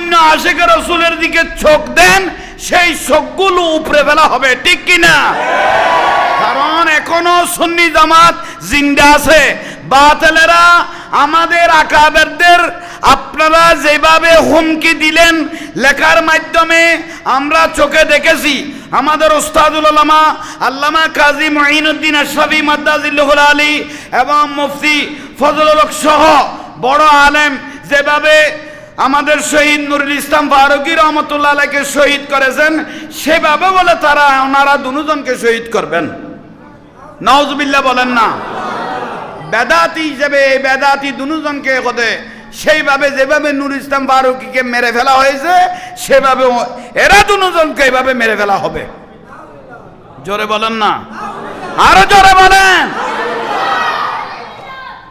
সামান্য আশেখ রসুলের দিকে চোখ দেন, সেই চোখগুলো উপরে ফেলা হবে, ঠিক কিনা? কারণ এখনও সুন্নি জামাত জিন্দা আছে। বাতেলেরা আমাদের আকাবেরদের, আপনারা যেভাবে হুমকি দিলেন, লেখার মাধ্যমে আমরা চোখে দেখেছি। আমাদের ওস্তাদুল আলামা আল্লামা কাজী মঈনুদ্দিন আশরাফি মাদ্দাজিল্লুল আলী এবং মুফতি ফজলুল সহ বড় আলেম যেভাবে আমাদের শহীদ নুরুল ইসলাম ফারুকি রহমতুল্লাহ আলাইকে শহীদ করেছেন। সেভাবে বলে তারা ওনারা দুজনকে শহীদ করবেন। নওজবিল্লা বলেন না। বেদাতি হিসেবে এই বেদাতি দুজনকে হতে সেইভাবে যেভাবে নুর ইসলাম ফারুকিকে মেরে ফেলা হয়েছে, সেভাবে এরা দুজনকে এইভাবে মেরে ফেলা হবে। জোরে বলেন না। আরও জোরে বলেন।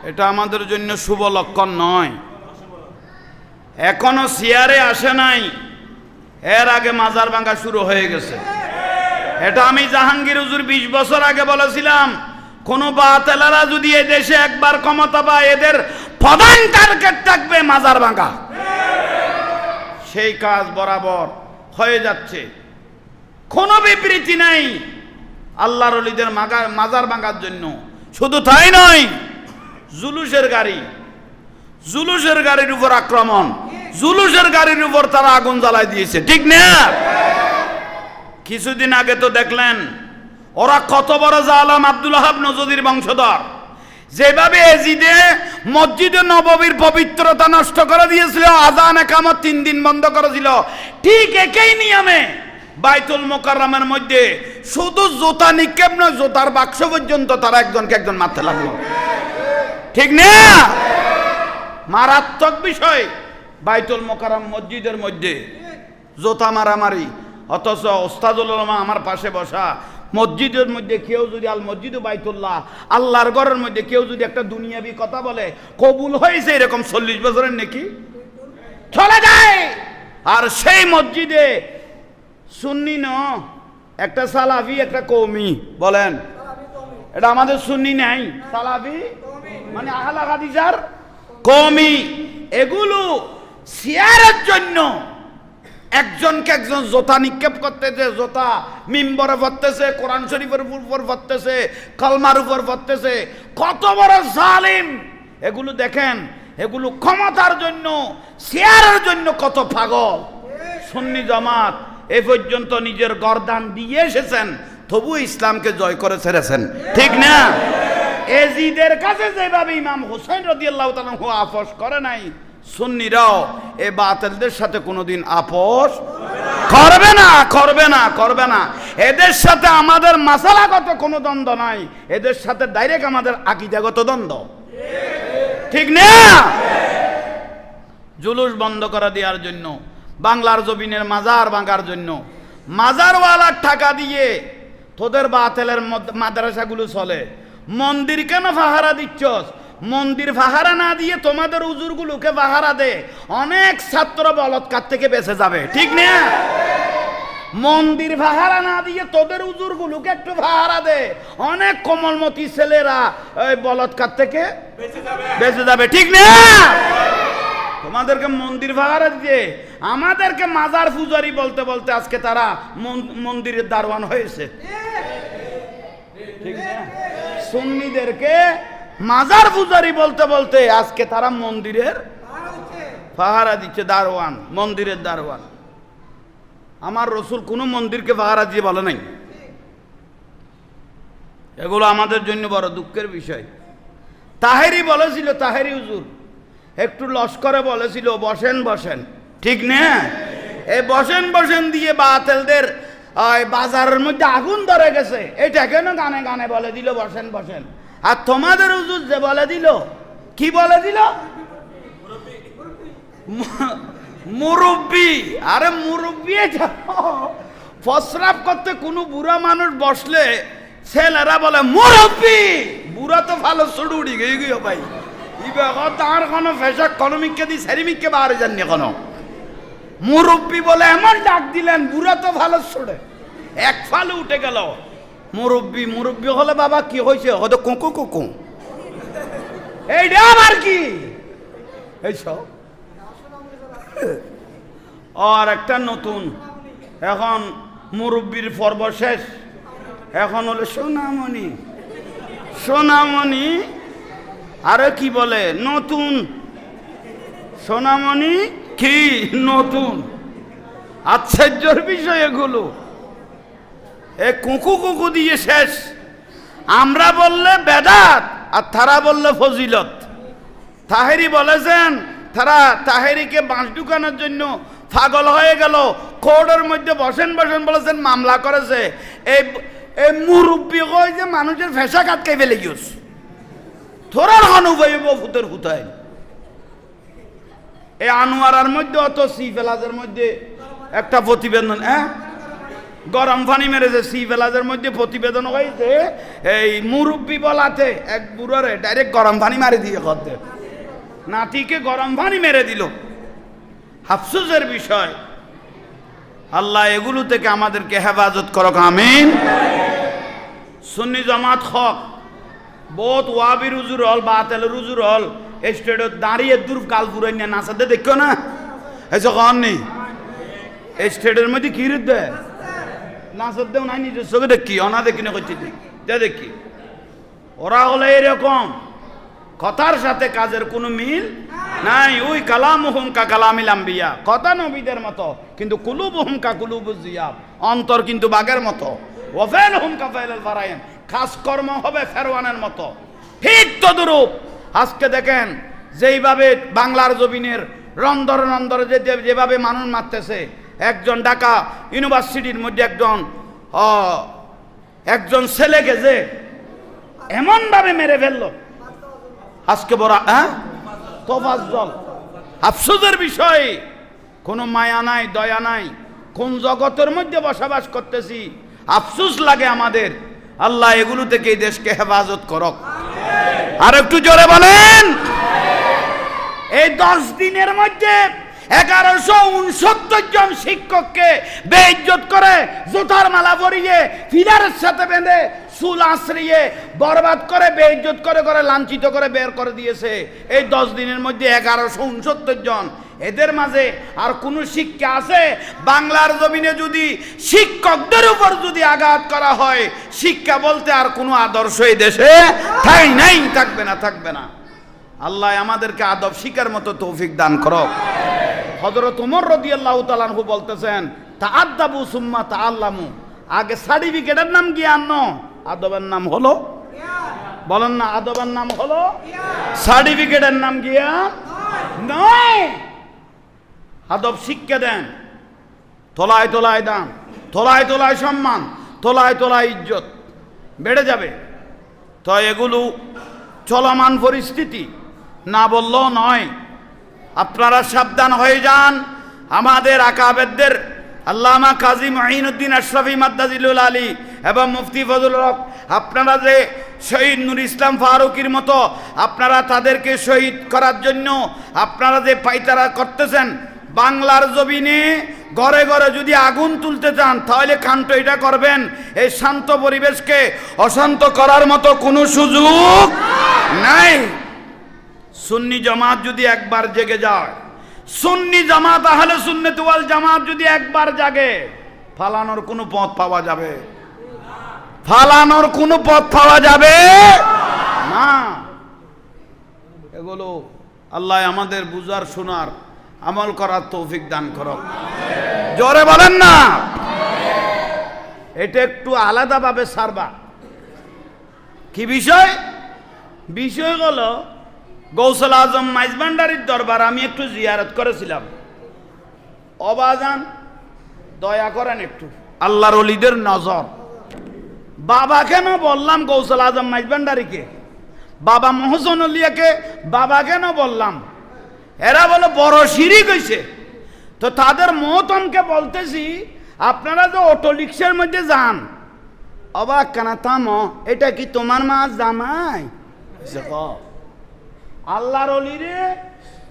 এটা আমাদের জন্য শুভ লক্ষণ নয়। এখনও সিয়ারে আসে নাই। এর আগে মাজার ভাঙ্গা শুরু হয়ে গেছে। এটা আমি জাহাঙ্গীর হুজুর বিশ বছর আগে বলেছিলাম, কোন বাতেলারা যদি এ দেশে একবার ক্ষমতা পায়, এদের প্রধান টার্গেট থাকবে মাজার ভাঙ্গা। সেই কাজ বরাবর হয়ে যাচ্ছে। কোনো বিবৃতি নাই আল্লাহর অলিদের মাগার মাজার ভাঙার জন্য। শুধু তাই নয়, জুলুসের গাড়ি, জুলুসের গাড়ির উপর আক্রমণ। জুলুসের গাড়ির উপর তারা আগুন জ্বালাই দিয়েছে। ঠিক না? কিছুদিন আগে তো দেখলেন, ওরা কত বড় জালাম আব্দুল হাব নজদির বংশধর। যেভাবে এজিদে মসজিদে নববীর পবিত্রতা নষ্ট করে দিয়েছিল আজান একামত তিন দিন বন্ধ করেছিল। ঠিক একই নিয়মে বাইতুল মোকাররমের মধ্যে শুধু জোতা নিক্ষেপ নয়, জোতার বাক্স পর্যন্ত তারা একজনকে একজন মারতে লাগল। ঠিক না? মারাত্মক বিষয়। বাইতুল মোকাররম মসজিদের মধ্যে। জোতা মারামারি, অথচ ওস্তাদুল উলামা আমার পাশে বসা। মসজিদের মধ্যে কেউ যদি আল মসজিদ বাইতুল্লাহ, আল্লাহর ঘরের মধ্যে কেউ যদি একটা দুনিয়াবি কথা বলে, কবুল হয়েছে এরকম চল্লিশ বছরের নাকি? চলে যায়! আর সেই মসজিদে সুন্নি ন, একটা সালাফি, একটা কৌমি বলেন। এটা আমাদের সুন্নি নাই। সালাফি? মানে আহলা হাদিজার কমি এগুলো শেয়ারের জন্য একজনকে একজন জোতা নিক্ষেপ করতেছে, জোতা মিম্বরে ভরতেছে, কোরআন শরীফের উপর ভরতেছে, কলমার উপর ভরতেছে। কত বড় জালিম! এগুলো দেখেন, এগুলো ক্ষমতার জন্য শেয়ারের জন্য কত পাগল। সুন্নি জামাত এ পর্যন্ত নিজের গরদান দিয়ে এসেছেন, তবু ইসলামকে জয় করে ছেড়েছেন। ঠিক না? এজিদের কাছে যেভাবে ইমাম হোসেন রদিয়াল্লাহ তালু আপোষ করে নাই সুন্নিরাও এ বাতিলদের সাথে কোনোদিন আপোষ করবে না করবে না করবে না। এদের সাথে আমাদের মাসালাগত কোনো দ্বন্দ্ব নাই। এদের সাথে ডাইরেক্ট আমাদের আকিদাগত দ্বন্দ্ব। ঠিক না? জুলুস বন্ধ করা দেওয়ার জন্য, বাংলার জমিনের মাজার ভাঙার জন্য মাজারওয়ালার টাকা দিয়ে তোদের বাতেলের মদ- মাদ্রাসাগুলো চলে। মন্দির কেন ফাহারা দিচ্ছস? মন্দির ভাহারা না দিয়ে তোমাদের উজুরগুলোকে ফাহারা দে। অনেক ছাত্র বলৎকার থেকে বেঁচে যাবে। ঠিক না? মন্দির ভাহারা না দিয়ে তোদের উজুরগুলোকে একটু ফাহারা দে। অনেক কোমলমতি ছেলেরা ওই বলৎকার থেকে বেঁচে যাবে। ঠিক না? তোমাদেরকে মন্দির ভাড়া দিয়ে আমাদেরকে মাজার পূজারি বলতে বলতে আজকে তারা মন- মন্দিরের দারোয়ান হয়েছে। ঠিক না? সুন্নিদেরকে মাজার পূজারি বলতে বলতে আজকে তারা মন্দিরের পাহারা দিচ্ছে, দারোয়ান, মন্দিরের দারোয়ান। আমার রসুল কোনো মন্দিরকে পাহারা দিয়ে বলে নাই। এগুলো আমাদের জন্য বড় দুঃখের বিষয়। তাহেরি বলেছিল, তাহেরি হুজুর, একটু লস্করে বলেছিল, বসেন বসেন। ঠিক না? এই বসেন বসেন দিয়ে বাতেলদের বাজারের মধ্যে আগুন ধরে গেছে। এটা কেন গানে গানে বলে দিল, বসেন বসেন? আর তোমাদের হুজুর যে বলে দিল? কি বলে দিল? মুরব্বি। আরে মুরব্বি প্রস্রাব করতে কোনো বুড়া মানুষ বসলে ছেলেরা বলে, মুরব্বি! বুড়া তো ভালো শুরু উড়ি গিয়ে গিয়ে ভাই। তার কোনো ফেসক কনমিককে দি সেরিমিককে বাহারে যাননি কোনো মুরব্বি বলে, এমন ডাক দিলেন, বুড়া তো ভালো ছড়ে এক ফালে উঠে গেল। মুরব্বি মুরব্বি হলে বাবা কি হয়েছে? হয়তো কোকো কোকো এইটা আবার কি? এইসব আর একটা নতুন। এখন মুরব্বীর পর্ব শেষ। এখন হলো সোনামণি। সোনামণি, আরে কি বলে? নতুন। সোনামণি কি নতুন? আশ্চর্যর বিষয় এগুলো। এ কুকু কুকু দিয়ে শেষ। আমরা বললে বেদাত, আর তারা বললে ফজিলত। তাহেরি বলেছেন তারা তাহেরিকে বাঁশ ঢুকানোর জন্য পাগল হয়ে গেল। কোর্টের মধ্যে বসেন বসেন বলেছেন মামলা করেছে। এই এই মুরব্বী কয় যে মানুষের ফেসা কাটকে ফেলে গিয়েছ। থোড়ার অনুভব ভূতের হুতায়। এই আনোয়ারার মধ্যে অত সি ফেলাজের মধ্যে একটা প্রতিবেদন হ্যাঁ? গরম পানি মেরেছে, সি ফেলাজের মধ্যে প্রতিবেদন হয়েছে, এই মুরব্বী বলাতে এক বুড়োরে ডাইরেক্ট গরম পানি মারি দিয়ে করতে। নাতিকে গরম পানি মেরে দিল। আফসোসের বিষয়, আল্লাহ এগুলো থেকে আমাদেরকে হেফাজত করক, আমিন। সুন্নি জামাত হক, বহুত ওয়াবি রুজুর হল, বাতেল রুজুর হল স্টেডত দাঁড়িয়ে দূর কাল পুরাই নিয়ে নাচাতে দেখো না? এই কন নেই এই স্টেডের মধ্যে কি দেয় নাচার দেও নাই, নিজের চোখে দেখি, অনা দেখি না করছি দেখি। ওরা হলো এরকম কথার সাথে কাজের কোনো মিল নাই। ওই কালাম হুমকা কালামিল আম্বিয়া। কথা নবীদের মতো, কিন্তু কুলুব হুমকা কুলুব জিয়াব। অন্তর কিন্তু বাঘের মতো। ওফেল হুমকা ফেল ফারায়েন খাস কর্ম হবে ফেরওয়ানের মতো। ঠিক তদরূপ। আজকে দেখেন, যেইভাবে বাংলার জমিনের রন্দর যে- যেভাবে মানুষ মারতেছে একজন ঢাকা ইউনিভার্সিটির মধ্যে একজন একজন ছেলেকে যে এমনভাবে মেরে ফেলল। আজকে বড় হ্যাঁ? তোফাজ্জল আফসোসের বিষয়, কোনো মায়া নাই, দয়া নাই, কোন জগতের মধ্যে বসবাস করতেছি, আফসোস লাগে আমাদের। আল্লাহ এগুলো থেকে এই দেশকে হেফাজত করক। আর একটু জোরে বলেন। এই দশ দিনের মধ্যে এগারোশো উনসত্তর জন শিক্ষককে বেইজ্জত করে জুতার মালা পরিয়ে ফিলারের সাথে বেঁধে চুল আশ্রিয়ে বরবাদ করে, বেইজ্জত করে করে লাঞ্ছিত করে বের করে দিয়েছে। এই দশ দিনের মধ্যে এগারোশো উনসত্তর জন। এদের মাঝে আর কোনো শিক্ষা আছে? বাংলার জমিনে যদি শিক্ষকদের উপর যদি আঘাত করা হয়, শিক্ষা বলতে আর কোনো আদর্শ এই দেশে ঠাই নাই, থাকবে না থাকবে না। আল্লাহ আমাদেরকে আদব শিকার মতো তৌফিক দান করো হজরত উমর রদি আল্লাহ তালানহু বলতেছেন তা আদাবু সুম্মা তা আল্লামু আগে সার্টিফিকেটের নাম কি আন্ন আদবের নাম হলো? বলেন না, আদবের নাম হলো? সার্টিফিকেটের নাম গিয়া নয়। আদব শিক্ষা দেন। তোলায় তোলায় দাম তোলায় তোলায় সম্মান, তোলায় তোলায় ইজ্জত। বেড়ে যাবে। তো এগুলো চলমান পরিস্থিতি। না বললেও নয়। আপনারা সাবধান হয়ে যান। আমাদের আকাবেদদের আল্লামা কাজী মহিনুদ্দিন আশরাফি মাদ্দাজিলুল আলী এবং মুফতি ফজল হক, আপনারা যে শহীদ নুর ইসলাম ফারুকির মতো আপনারা তাদেরকে শহীদ করার জন্য আপনারা যে পাইতারা করতেছেন, বাংলার জমিনে ঘরে ঘরে যদি আগুন তুলতে চান, তাহলে কান্ত এটা করবেন। এই শান্ত পরিবেশকে অশান্ত করার মতো কোনো সুযোগ নাই। সুন্নি জামাত যদি একবার জেগে যায়, সুন্নি জামাত আহলে সুন্নত ওয়াল জামাত যদি একবার জাগে, ফালানোর কোনো পথ পাওয়া যাবে? ফালানোর কোনো পথ পাওয়া যাবে? না। এগুলো আল্লাহ আমাদের বুঝার, শোনার, আমল করার তৌফিক দান করো জোরে বলেন না। এটা একটু আলাদাভাবে সারবা। কি বিষয়? বিষয় হলো গৌসল আজম মাইজবান্ডারির দরবার আমি একটু জিয়ারত করেছিলাম। অবাজান, দয়া করেন একটু। আল্লাহর অলিদের নজর। বাবা কেন বললাম গৌসল আজম মাইজবান্ডারিকে। বাবা মহসন অলিয়াকে বাবা কেন বললাম। এরা বলে বড় সিঁড়ি গেছে তো তাদের মহতনকে বলতেছি, আপনারা যে অটো রিক্সার মধ্যে যান। অবাক কেনা, থামো, এটা কি তোমার মা জামাই? আল্লাহর অলি রে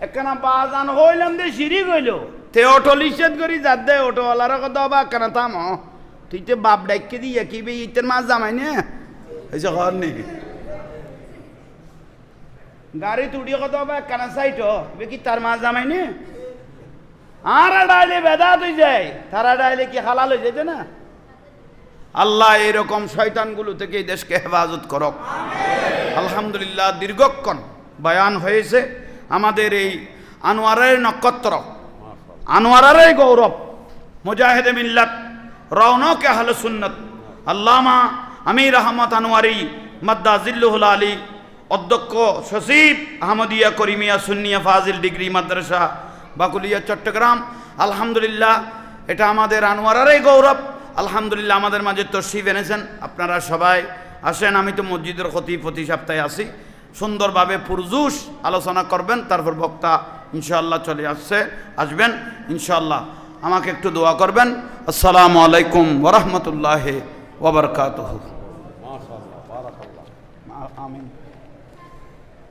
একখানা বাজান হইলাম দে, সিঁড়ি গইল। তে অটো লিসেদ করি, যার দে, অটোওয়ালার কথা অবাক কেনা থামো। তুই তো বাপ ডাইকে দিয়ে কি বে, ইতের মাছ জামাই নে? হয়েছে ঘর নেই গাড়ি তুড়িয়ে কত অবাক কেনা সাইট। বে, কি তার মাছ জামাই নে? আর ডাইলে বেদাত হয়ে যায়, তারা ডাইলে কি হালাল হয়ে যেতে না? আল্লাহ এরকম শয়তানগুলো থেকে দেশকে হেফাজত করক। আলহামদুলিল্লাহ, দীর্ঘক্ষণ। বয়ান হয়েছে, আমাদের এই আনোয়ারের নক্ষত্র। আনোয়ারের গৌরব। মুজাহিদে মিল্লাত রৌনক আহলে সুন্নত। আল্লামা আমির আহমদ আনোয়ারি, মাদ্দা জিল্লুহুল আলী, অধ্যক্ষ সচিব আহমদিয়া করিমিয়া সুন্নিয়া ফাজিল ডিগ্রি মাদ্রাসা, বাকুলিয়া, চট্টগ্রাম। আলহামদুলিল্লাহ, এটা আমাদের আনোয়ারের গৌরব। আলহামদুলিল্লাহ, আমাদের মাঝে তশিফ এনেছেন। আপনারা সবাই আসেন, আমি তো মসজিদের ক্ষতি প্রতি সপ্তাহে আসি। সুন্দরভাবে পুরজুস আলোচনা করবেন, তারপর বক্তা ইনশাল্লাহ চলে আসছে, আসবেন, ইনশাআল্লাহ। আমাকে একটু দোয়া করবেন। আসসালামু আলাইকুম ওরহমতুল্লাহ ওবরকাতহ